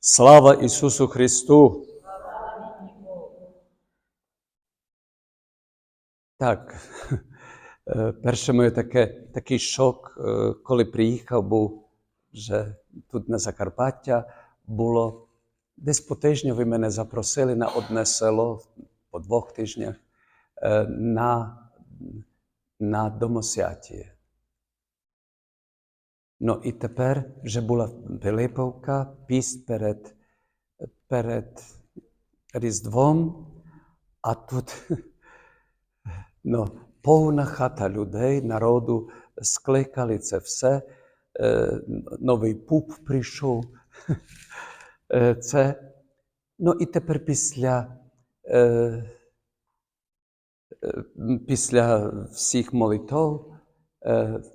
Слава Ісусу Христу! Так, е, перше моє таке, такий шок, е, коли приїхав, був вже тут на Закарпаття, було десь по тижню ви мене запросили на одне село по двох тижнях е, на, на домосвяття. Ну і тепер вже була Пилиповка, піст перед, перед Різдвом, а тут ну, повна хата людей, народу, скликали це все. Новий пуп прийшов. Це. Ну і тепер після, після всіх молитов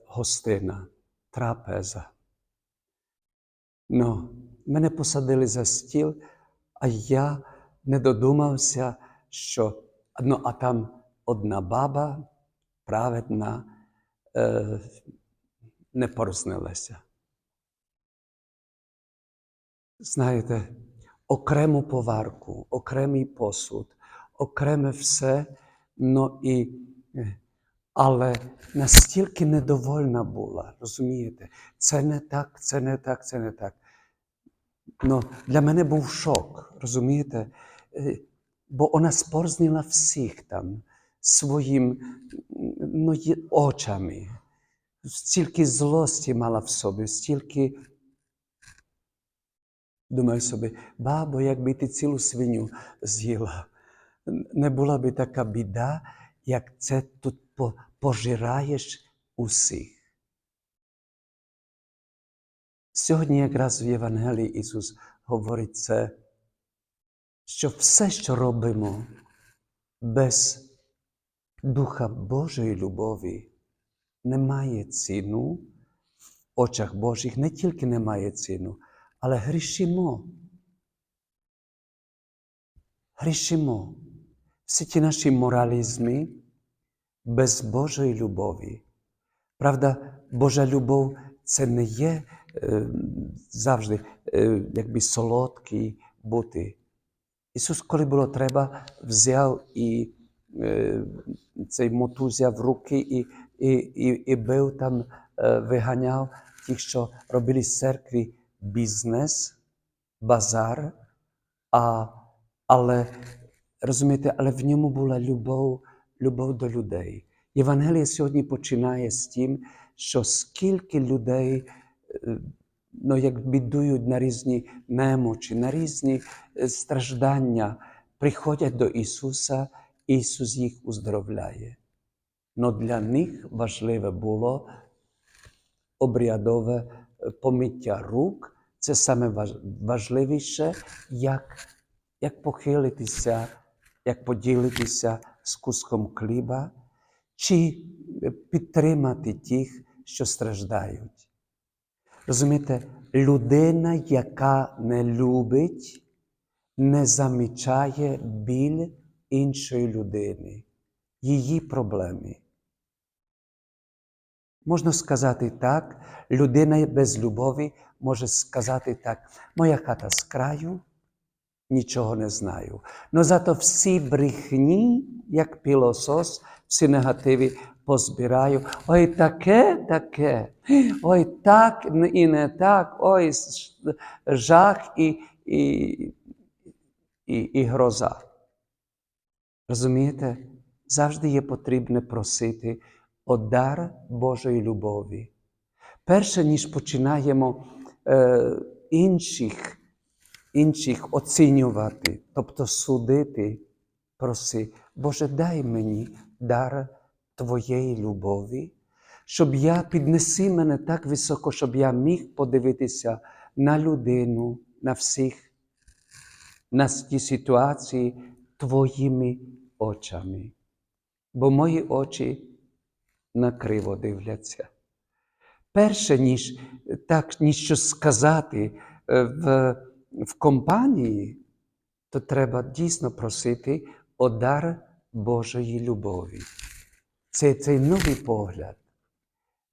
гостина трапеза. Ну, мене посадили за стіл, а я не додумався, що ну, а там одна баба праведна е, не порзнилася. Знаєте, окрему поварку, окремий посуд, окреме все, ну і е, але настільки недовольна була, розумієте? Це не так, це не так, це не так. Ну, для мене був шок, розумієте? Е, Бо вона спорзнила всіх там своїм ну, очами. Стільки злості мала в собі, стільки. Думаю собі, бабо, якби ти цілу свиню з'їла, не була би така біда, як це тут пожираєш усіх. Сьогодні якраз в Євангелії Ісус говорить це, що все, що робимо без Духа Божої любові, не має ціну в очах Божих, не тільки не має ціну, але грішимо. Грішимо. Всі ті наші моралізми без Божої любові. Правда, Божа любов це не є е, завжди е, якби солодкий бути. Ісус, коли було треба, взяв і е, цей моту взяв в руки і, і, і, і бив там, е, виганяв тих, що робили з церкві бізнес, базар, а, але розумієте, але в ньому була любов, любов до людей. Євангеліє сьогодні починає з тим, що скільки людей е, ну, як бідують на різні немочі, на різні е, страждання, приходять до Ісуса, Ісус їх уздоровляє. Но для них важливе було обрядове е, помиття рук. Це саме важливіше, як, як похилитися, як поділитися з куском хліба, чи е, підтримати тих, що страждають. Розумієте, людина, яка не любить, не замічає біль іншої людини, її проблеми. Можна сказати так, людина без любові може сказати так, моя хата з краю, нічого не знаю. Но зато всі брехні, як пілосос, всі негативи позбираю. Ой, таке, таке, ой, так і не так, ой, жах і, і, і, і гроза. Розумієте? Завжди є потрібне просити о дар Божої любові. Перше, ніж починаємо е, інших, інших оцінювати, тобто судити, проси, Боже, дай мені дар Твоєї любові, щоб я піднеси мене так високо, щоб я міг подивитися на людину, на всіх, на ті ситуації Твоїми очами. Бо мої очі накриво дивляться. Перше, ніж так, ніж щось сказати е, в, в компанії, то треба дійсно просити о дар Божої любові. Це цей новий погляд.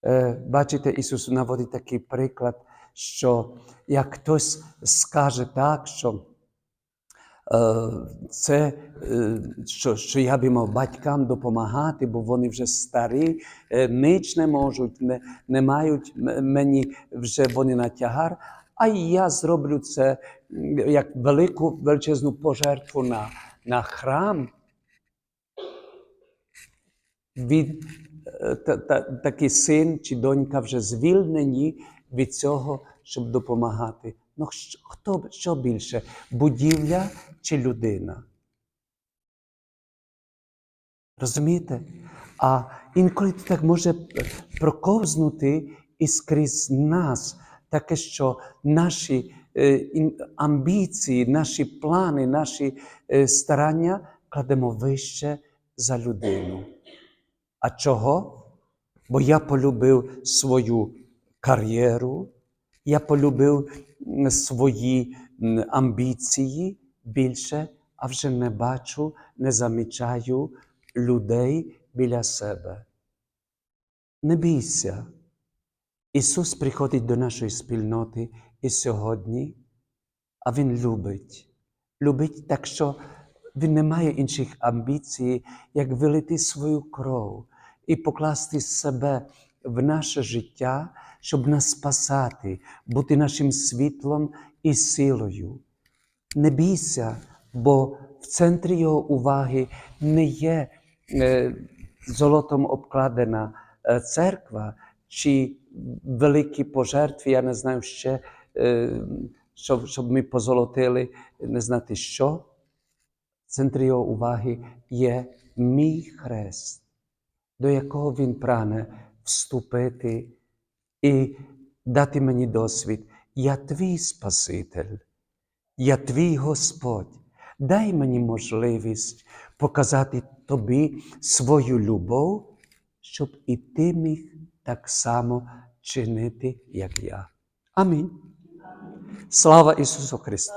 Е, Бачите, Ісус наводить такий приклад, що як хтось скаже так, що е, це, е, що, що я би мав батькам допомагати, бо вони вже старі, ніч не можуть, не, не мають мені вже вони на тягар. А і я зроблю це як велику величезну пожертву на, на храм. Він, е, та, та, такий син чи донька вже звільнені від цього, щоб допомагати. Ну, хто що більше? Будівля чи людина? Розумієте? А інколи це так може проковзнути і скрізь нас, таке, що наші е, амбіції, наші плани, наші е, старання кладемо вище за людину. А чого? Бо я полюбив свою кар'єру, я полюбив свої амбіції більше, а вже не бачу, не замічаю людей біля себе. Не бійся. Ісус приходить до нашої спільноти і сьогодні, а Він любить. Любить так, що Він не має інших амбіцій, як вилити свою кров і покласти себе в наше життя, щоб нас спасати, бути нашим світлом і силою. Не бійся, бо в центрі його уваги не є е, золотом обкладена е, церква чи великі пожертви, я не знаю ще, е, щоб, щоб ми позолотили, не знати що. В центрі його уваги є мій хрест, до якого він прагне вступити і дати мені досвід. Я твій Спаситель. Я твій Господь, дай мені можливість показати тобі свою любов, щоб і ти міг так само чинити, як я. Амінь. Слава Ісусу Христу!